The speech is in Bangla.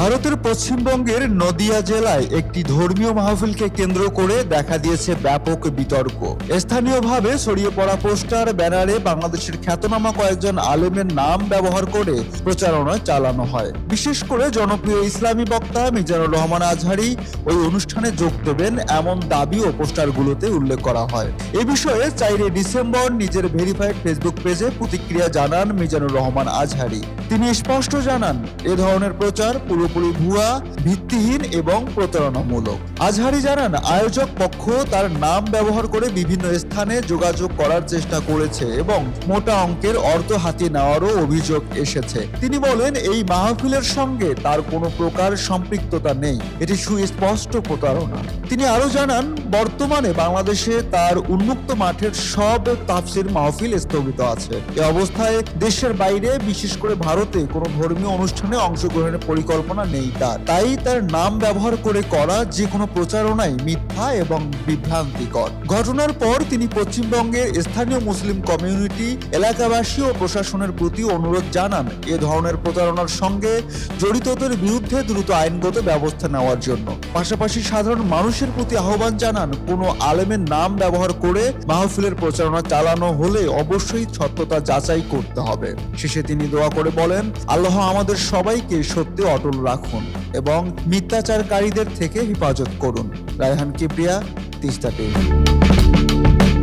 ভারতের পশ্চিমবঙ্গের নদিয়া জেলায় একটি ধর্মীয় মাহফিলকে কেন্দ্র করে দেখা দিয়েছে ব্যাপক বিতর্ক। স্থানীয়ভাবে ছড়িয়ে পড়া পোস্টার, ব্যানারে বাংলাদেশের খ্যাতনামা কয়েকজন আলেমের নাম ব্যবহার করে প্রচারণা চালানো হয়। বিশেষ করে জনপ্রিয় ইসলামী বক্তা মিজানুর রহমান আজহারি ওই অনুষ্ঠানে যোগ দেবেন এমন দাবি ও পোস্টারগুলোতে উল্লেখ করা হয়। এ বিষয়ে চাইরে ডিসেম্বর নিজের ভেরিফাইড ফেসবুক পেজে প্রতিক্রিয়া জানান মিজানুর রহমান আজহারি। তিনি স্পষ্ট জানান, এ ধরনের প্রচার পুরোপুরি ভুয়া, ভিত্তিহীন এবং প্রতারণামূলক। আজহারি জানান, আয়োজক পক্ষ তার নাম ব্যবহার করে বিভিন্ন স্থানে যোগাযোগ করার চেষ্টা করেছে এবং মোটা অঙ্কের অর্থ হাতিয়ে নেওয়ারও অভিযোগ এসেছে। তিনি বলেন, এই মাহফিলের সঙ্গে তার কোনো প্রকার সম্পৃক্ততা নেই। এটি সুস্পষ্ট প্রতারণা। তিনি আরও জানান, বর্তমানে বাংলাদেশে তার উন্মুক্ত মাঠের সব তাফসির মাহফিল স্থগিত আছে। এ অবস্থায় দেশের বাইরে বিশেষ করে ভারতে কোনো ধর্মীয় অনুষ্ঠানে অংশগ্রহণের পরিকল্পনা নেই তার। তাই তার নাম ব্যবহার করে করা যে কোনো প্রচারণাই মিথ্যা এবং বিভ্রান্তিকর। ঘটনার পর তিনি পশ্চিমবঙ্গের স্থানীয় মুসলিম কমিউনিটি, এলাকাবাসী ও প্রশাসনের প্রতি অনুরোধ জানান এ ধরনের প্রতারণার সঙ্গে জড়িতদের বিরুদ্ধে দ্রুত আইনগত ব্যবস্থা নেওয়ার জন্য। পাশাপাশি সাধারণ মানুষের প্রতি আহ্বান জানান, কোনো আলেমের নাম ব্যবহার করে মাহফিলের প্রচারণা চালানো হলে অবশ্যই সত্যতা যাচাই করতে হবে। শেষে তিনি দোয়া করে বলেন, আল্লাহ আমাদের সবাইকে সত্যি অটল রাখুন এবং মিথ্যাচারকারীদের থেকে হেফাজত করুন। রায়হান কিবরিয়া, তিস্তা